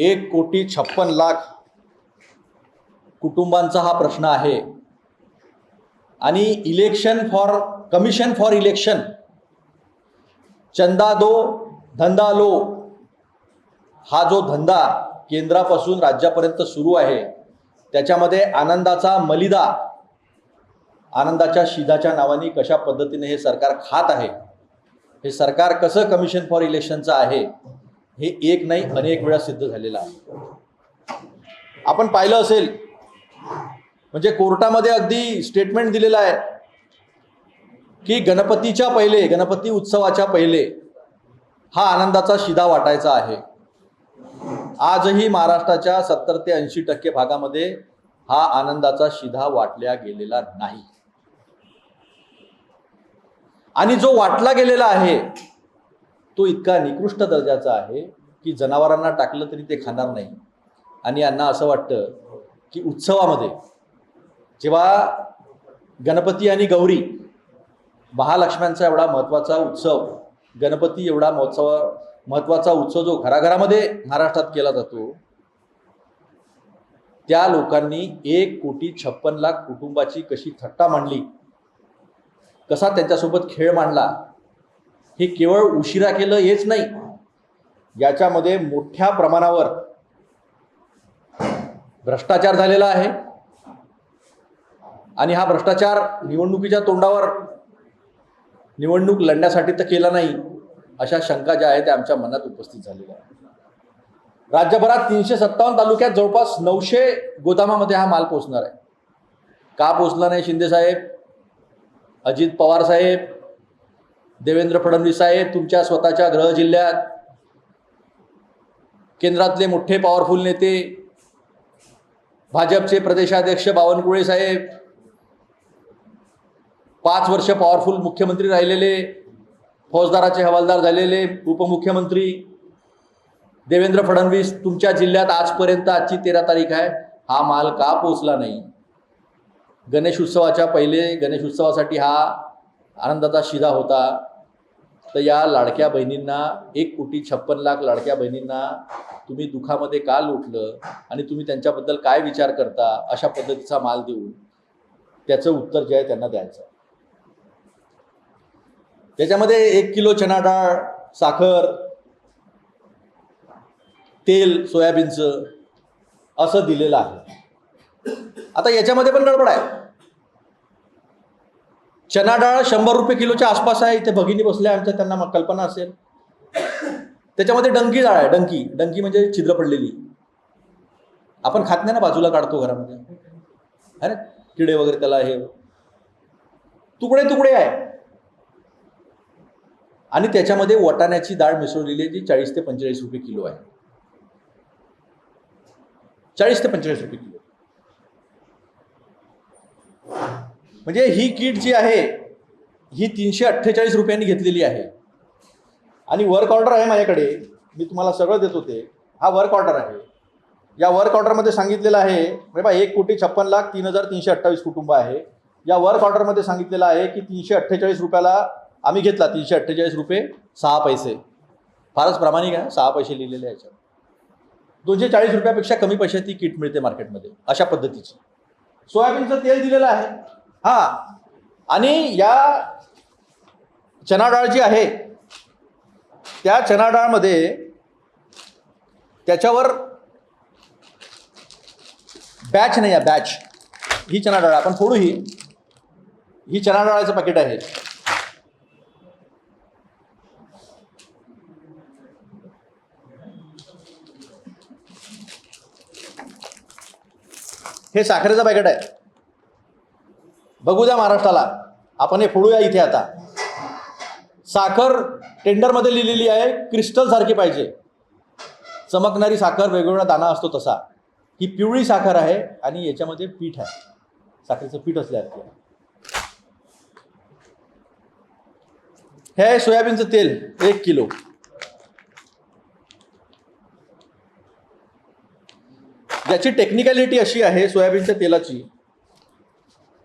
एक कोटी छप्पन लाख कुटुंबांचा हा प्रश्न आहे. आणि election for commission for election Chanda दो धंदा लो हा जो धंदा केंद्रापासून राज्यापर्यंत सुरू आहे त्याच्यामध्ये आनंदाचा मलिदा आनंदाच्या शिदाच्या नावाने कशा पद्धतीने हे सरकार खात आहे हे सरकार कसं कमिशन फॉर इलेक्शनचं आहे हे एक नाही अनेक वेळा सिद्ध झालेलं आहे. आपण पाहिलं असेल म्हणजे कोर्टामध्ये अगदी स्टेटमेंट दिलेलं आहे की गणपतीच्या पहिले गणपती उत्सवाच्या पहिले हा आनंदाचा शिदा वाटायचा आहे. आजही महाराष्ट्राच्या सत्तर ते ऐंशी टक्के भागामध्ये हा आनंदाचा शिधा वाटल्या गेलेला नाही. आणि जो वाटला गेलेला आहे तो इतका निकृष्ट दर्जाचा आहे की जनावरांना टाकलं तरी ते खाणार नाही. आणि यांना असं वाटतं की उत्सवामध्ये जेव्हा गणपती आणि गौरी महालक्ष्म्यांचा एवढा महत्त्वाचा उत्सव गणपती एवढा महोत्सव महत्त्वाचा उत्सव जो घराघरामध्ये महाराष्ट्रात केला जातो त्या लोकांनी एक कोटी छप्पन लाख कुटुंबाची कशी थट्टा मांडली कसा त्यांच्यासोबत खेळ मांडला हे केवळ उशिरा केलं हेच नाही. याच्यामध्ये मोठ्या प्रमाणावर भ्रष्टाचार झालेला आहे. आणि हा भ्रष्टाचार निवडणुकीच्या तोंडावर निवडणूक लढण्यासाठी तर केला नाही अशा शंका ज्या आहेत त्या आमच्या मनात उपस्थित झालेल्या आहेत. राज्यभरात तीनशे सत्तावन्न तालुक्यात जवळपास नऊशे गोदामामध्ये हा माल पोचणार आहे. का पोचला नाही शिंदेसाहेब अजित पवार साहेब? देवेंद्र फडणवीस साहेब तुमच्या स्वतःच्या गृह जिल्ह्यात केंद्रातले मोठे पॉवरफुल नेते भाजपचे प्रदेशाध्यक्ष बावनकुळे साहेब पाच वर्ष पॉवरफुल मुख्यमंत्री राहिलेले फौजदाराचे हवालदार झालेले उपमुख्यमंत्री देवेंद्र फडणवीस तुमच्या जिल्ह्यात आजपर्यंत आजची तेरा तारीख आहे हा माल का पोचला नाही? गणेश उत्सवाच्या पहिले गणेश उत्सवासाठी हा आनंदाचा शिदा होता. तर या लाडक्या बहिणींना एक कोटी छप्पन लाख लाडक्या बहिणींना तुम्ही दुखामध्ये का लुटलं आणि तुम्ही त्यांच्याबद्दल काय विचार करता अशा पद्धतीचा माल देऊन त्याचं उत्तर जे आहे त्यांना द्यायचं. त्याच्यामध्ये एक किलो चना डाळ साखर तेल सोयाबीनचं असं दिलेलं आहे. आता याच्यामध्ये पण गडबड आहे. चना डाळ शंभर रुपये किलोच्या आसपास आहे. इथे भगिनी बसल्या आमच्या त्यांना मग कल्पना असेल. त्याच्यामध्ये डंकी डाळ आहे. डंकी. डंकी म्हणजे छिद्र पडलेली. आपण खात नाही ना बाजूला काढतो घरामध्ये. अरे किडे वगैरे त्याला हे. तुकडे तुकडे आहे. आणि त्याच्यामध्ये वटाण्याची डाळ मिसळलेली आहे जी चाळीस ते पंचेचाळीस रुपये किलो आहे. चाळीस ते पंचेचाळीस रुपये किलो. म्हणजे ही किट जी आहे ही तीनशे अठ्ठेचाळीस रुपयांनी घेतलेली आहे. आणि वर्क ऑर्डर आहे माझ्याकडे. मी तुम्हाला सगळं देत होते. हा वर्क ऑर्डर आहे. या वर्क ऑर्डरमध्ये सांगितलेलं आहे म्हणजे बा एक कोटी छप्पन लाख तीन हजार तीनशे अठ्ठावीस कुटुंब आहे. या वर्क ऑर्डरमध्ये सांगितलेलं आहे की तीनशे अठ्ठेचाळीस रुपयाला आम्ही घेतला. तीनशे अठ्ठेचाळीस रुपये सहा पैसे. फारच प्रामाणिक आहे सहा पैसे लिहिलेले आहे याच्यावर. दोनशे चाळीस रुपयापेक्षा कमी पैशात ती किट मिळते मार्केटमध्ये अशा पद्धतीची. सोयाबीनचं तेल दिलेलं आहे. हा. आणि या चना डाळ जी आहे त्या चना डाळमध्ये त्याच्यावर बॅच नाही आहे बॅच ही चना डाळ आपण फोडू ही. ही चना डाळाचं पाकिट आहे. हे साखरेचं पॅकेट आहे. बघू द्या महाराष्ट्राला. आपण हे फोडूया इथे आता. साखर टेंडरमध्ये लिहिलेली आहे क्रिस्टल सारखी पाहिजे. चमकणारी साखर वेगवेगळा दाना असतो तसा. ही पिवळी साखर आहे आणि याच्यामध्ये पीठ आहे. साखरेचं पीठ असल्यासारखं आहे. हे आहे सोयाबीनचं तेल एक किलो. ज्याची टेक्निकॅलिटी अशी आहे सोयाबीनच्या तेलाची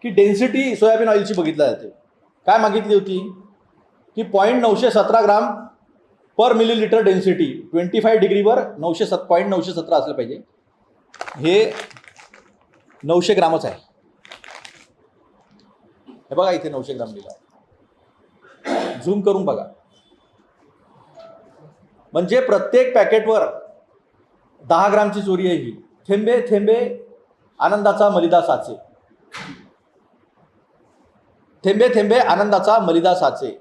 की डेन्सिटी सोयाबीन ऑइलची बघितल्या जाते. काय मागितली होती? की पॉईंट नऊशे सतरा gram per millilitre density twenty five डिग्रीवर नऊशे सत पॉईंट नऊशे सतरा असलं पाहिजे. हे नऊशे ग्रामच आहे. हे बघा इथे नऊशे ग्राम लिहिलं झूम करून बघा. म्हणजे प्रत्येक पॅकेटवर दहा ग्रामची चोरी आहे ही. थेंबे थेंबे आनंदाचा मलिदा साचे थेंबे थेंबे आनंदाचा मलिदा साचे.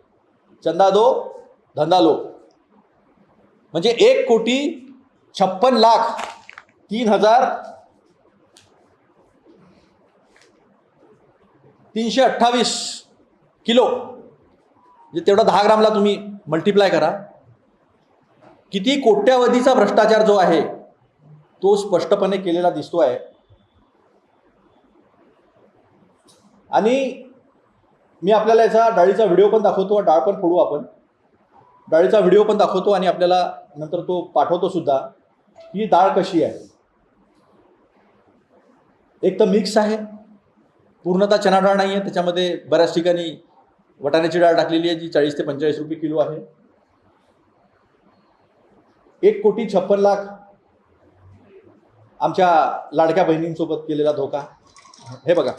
चंदा दो धंदा लो. म्हणजे एक कोटी छप्पन लाख तीन हजार तीनशे अठ्ठावीस किलो. म्हणजे तेवढा दहा ग्रामला तुम्ही मल्टिप्लाय करा. किती कोट्यावधीचा भ्रष्टाचार जो आहे तो स्पष्टपणे केलेला दिसतो आहे आणि मी आपल्याला याचा डाळीचा व्हिडिओ पण दाखवतो डाळ पण फोडू आपण. डाळीचा व्हिडिओ पण दाखवतो आणि आपल्याला नंतर तो पाठवतो सुद्धा. ही डाळ कशी आहे? एक तर मिक्स आहे. पूर्णतः चना डाळ नाही आहे त्याच्यामध्ये बऱ्याच ठिकाणी वटाण्याची डाळ टाकलेली आहे जी चाळीस ते पंचेचाळीस रुपये किलो आहे. एक कोटी छप्पन लाख आमच्या लाडक्या बहिणींसोबत केलेला धोका. हे बघा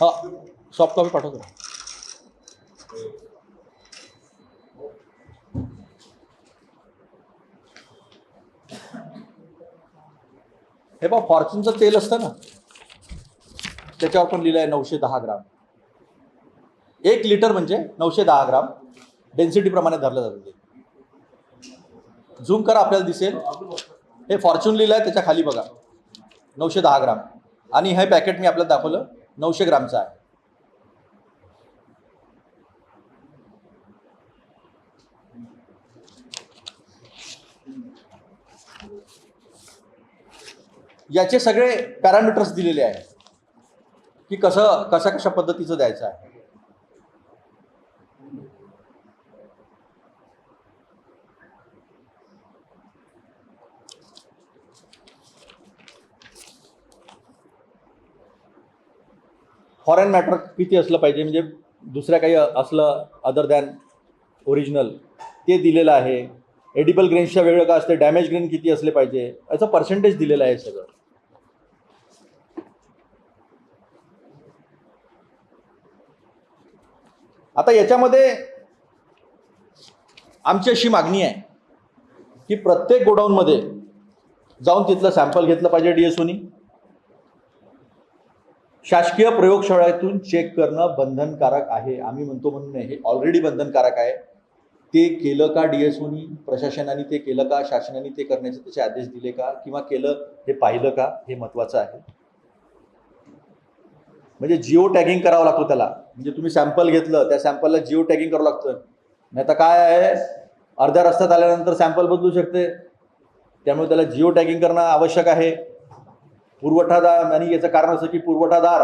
हा सॉफ्ट कॉपी पाठवतो. हे बा फॉर्च्यूनचं तेल असतं ना त्याच्यावर पण लिहिलं आहे नऊशे दहा ग्राम. एक लिटर म्हणजे नऊशे दहा ग्राम डेन्सिटीप्रमाणे धरलं जातं ते. झूम करा आपल्याला दिसेल. हे फॉर्च्यून लिहिलं आहे त्याच्याखाली बघा. नऊशे दहा ग्राम. आणि हे पॅकेट मी आपल्याला दाखवलं नऊशे ग्रामचं आहे. याचे सगळे पॅरामीटर्स दिलेले आहेत. की कसं कशा कशा पद्धतीचं द्यायचं आहे. फॉरेन मॅटर किती असलं पाहिजे? म्हणजे दुसऱ्या काही असलं अदर दॅन ओरिजिनल ते दिलेलं आहे. एडिबल ग्रेन्सच्या वेगळं का असते? डॅमेज ग्रेन किती असले पाहिजे? याचं पर्सेंटेज दिलेलं आहे सगळं. आता याच्यामध्ये आमची अशी मागणी आहे की प्रत्येक गोडाऊनमध्ये जाऊन तिथलं सॅम्पल घेतलं पाहिजे डीएसओनी शासकीय प्रयोगशाळेतून चेक करणं बंधनकारक आहे. आम्ही म्हणतो म्हणून हे ऑलरेडी बंधनकारक आहे. ते केलं का डीएसओनी प्रशासनाने ते केलं का? शासनाने ते करण्याचे त्याचे आदेश दिले का? किंवा केलं हे पाहिलं का? हे महत्त्वाचं आहे. म्हणजे जिओ टॅगिंग करावं लागतो त्याला. म्हणजे तुम्ही सॅम्पल घेतलं त्या सॅम्पलला जिओ टॅगिंग करावं लागतं. नाही तर काय आहे? अर्ध्या रस्त्यात आल्यानंतर सॅम्पल बदलू शकते. त्यामुळे त्याला जिओ टॅगिंग करणं आवश्यक आहे. पुरवठादार आणि याचं कारण असं की पुरवठादार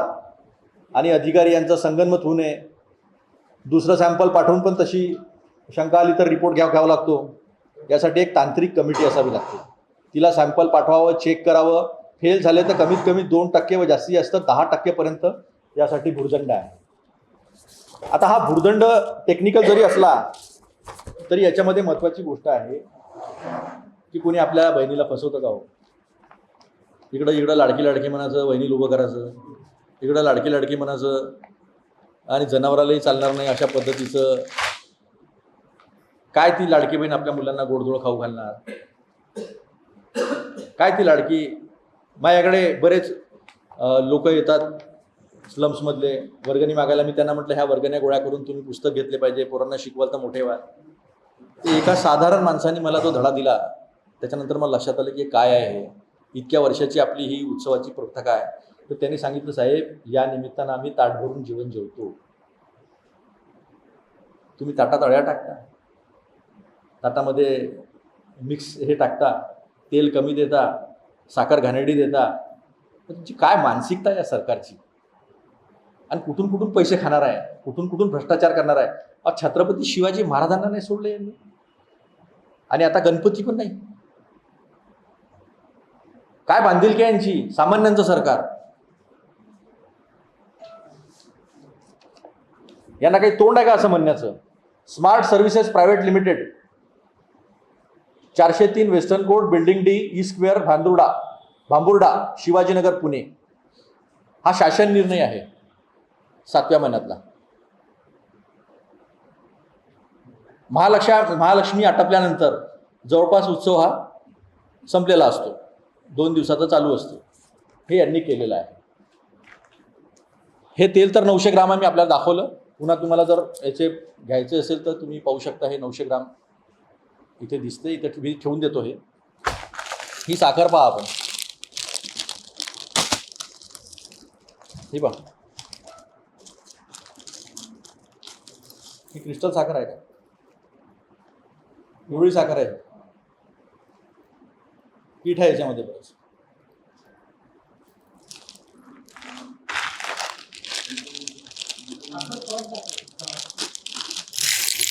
आणि अधिकारी यांचं संगनमत होऊ नये. दुसरं सॅम्पल पाठवून पण तशी शंका आली तर रिपोर्ट घ्यावा घ्यावा लागतो. यासाठी एक तांत्रिक कमिटी असावी लागते. तिला सॅम्पल पाठवावं चेक करावं. फेल झाले तर कमीत कमी दोन टक्के व जास्तीत जास्त दहा टक्केपर्यंत यासाठी भुर्दंड आहे. आता हा भुर्दंड टेक्निकल जरी असला तरी याच्यामध्ये महत्त्वाची गोष्ट आहे की कोणी आपल्या बहिणीला फसवतं का हो? इकडं इकडं लाडकी लाडकी म्हणायचं वहिनी उभं करायचं. इकडं लाडकी लाडकी म्हणायचं. आणि जनावरालाही चालणार नाही अशा पद्धतीचं काय ती लाडकी बहीण आपल्या मुलांना गोडधोड खाऊ घालणार? काय ती लाडकी? माझ्याकडे बरेच लोक येतात स्लम्समधले वर्गणी मागायला मी त्यांना म्हटलं ह्या वर्गण्या गोळ्या करून तुम्ही पुस्तक घेतले पाहिजे पोरांना शिकवाल तर मोठे व्हा. ते एका साधारण माणसाने मला तो धडा दिला. त्याच्यानंतर मला लक्षात आलं की काय आहे इतक्या वर्षाची आपली ही उत्सवाची प्रथा काय? तर त्यांनी सांगितलं साहेब या निमित्तानं आम्ही ताट भरून जीवन जेवतो तुम्ही ताटात अळ्या टाकता. ताटामध्ये मिक्स हे टाकता तेल कमी देता साखर घाणेरडी देता. तुमची काय मानसिकता आहे या सरकारची? आणि कुठून कुठून पैसे खाणार आहे? कुठून कुठून भ्रष्टाचार करणार आहे? अहो, छत्रपती शिवाजी महाराजांना नाही सोडले यांनी. आणि आता गणपती पण नाही. काय बांधील की यांची? सामान्यांचं सरकार. यांना काही तोंड आहे का असं म्हणण्याचं? स्मार्ट सर्व्हिसेस प्रायव्हेट लिमिटेड चारशे तीन western court building D E square Bhandurda Bhamburda Shivajinagar Pune. हा शासन निर्णय आहे. सातव्या महिन्यातला. महालक्ष्या महालक्ष्मी आटपल्यानंतर जवळपास उत्सव हा संपलेला असतो. दोन दिवसाचा चालू असतो. हे यांनी केलेलं आहे. हे तेल तर नऊशे ग्राम आम्ही आपल्याला दाखवलं. पुन्हा तुम्हाला जर याचे घ्यायचे असेल तर तुम्ही पाहू शकता हे नऊशे ग्राम. इथे दिसते इथे मी ठेवून देतो हे. ही साखर पहा आपण. ही पहा. ही क्रिस्टल साखर आहे का? पिवळी साखर आहे. पीठ आहे याच्यामध्ये बरंच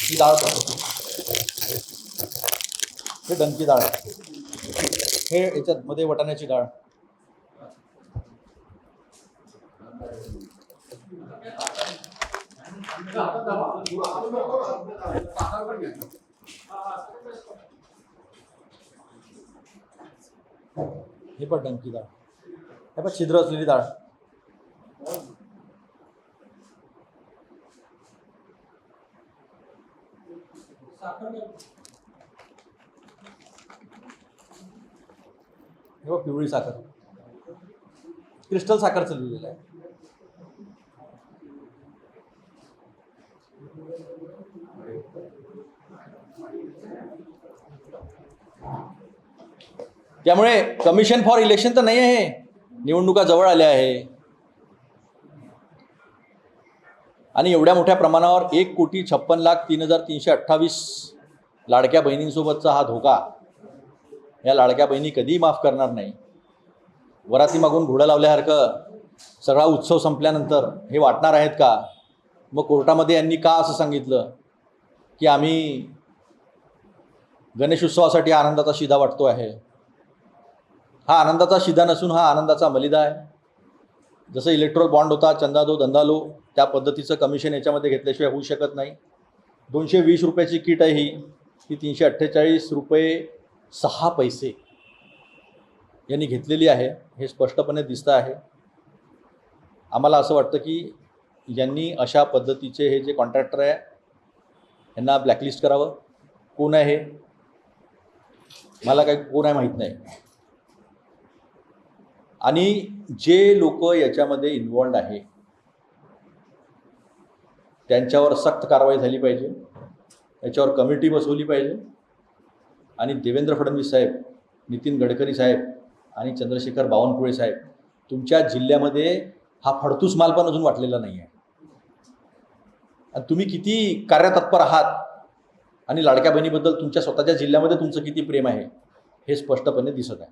ही डाळ हे डंकी डाळ. हे याच्यात मध्ये वटाण्याची डाळ. हे पण डंकी डाळ. हे पण छिद्र असलेली डाळ हे बघ पिवळी साखर. क्रिस्टल साखर लिहिलेलं आहे. त्यामुळे कमिशन फॉर इलेक्शन तर नाही आहे. निवडणुका जवळ आल्या आहे. आणि एवढ्या मोठ्या प्रमाणावर एक कोटी छप्पन लाख तीन हजार तीनशे अठ्ठावीस लाडक्या बहिणींसोबतचा हा धोका. या लाडक्या बहिणी कधीही माफ करणार नाही. वराती मागून घोडं लावल्यासारखं सगळा उत्सव संपल्यानंतर हे वाटणार आहेत का? मग कोर्टामध्ये यांनी का असं सांगितलं? की आम्ही गणेश उत्सवासाठी आनंदाचा शिधा वाटतो आहे. हा आनंदाचा शिधा नसून हा आनंदाचा मलिदा आहे. जसं इलेक्ट्रॉल बॉन्ड होता चंदा दो धंदा लो त्या पद्धतीचं कमिशन याच्यामध्ये घेतल्याशिवाय होऊ शकत नाही. दोनशे वीस रुपयाची किट आहे ही ती तीनशे अठ्ठेचाळीस रुपये सहा पैसे. यांनी घेतलेली आहे हे स्पष्टपणे दिसतं आहे. आम्हाला असं वाटतं की यांनी अशा पद्धतीचे हे जे कॉन्ट्रॅक्टर आहे यांना ब्लॅकलिस्ट करावं. कोण आहे हे? मला काही कोण आहे माहीत नाही. आणि जे लोक याच्यामध्ये इन्वॉल्ड आहे त्यांच्यावर सक्त कारवाई झाली पाहिजे. याच्यावर कमिटी बसवली पाहिजे. आणि देवेंद्र फडणवीस साहेब नितीन गडकरी साहेब आणि चंद्रशेखर बावनकुळे साहेब तुमच्या जिल्ह्यामध्ये हा फडतूस माल पण अजून वाटलेला नाही आहे आणि तुम्ही किती कार्यतत्पर आहात आणि लाडक्या बहिणीबद्दल तुमच्या स्वतःच्या जिल्ह्यामध्ये तुमचं किती प्रेम आहे हे स्पष्टपणे दिसत आहे.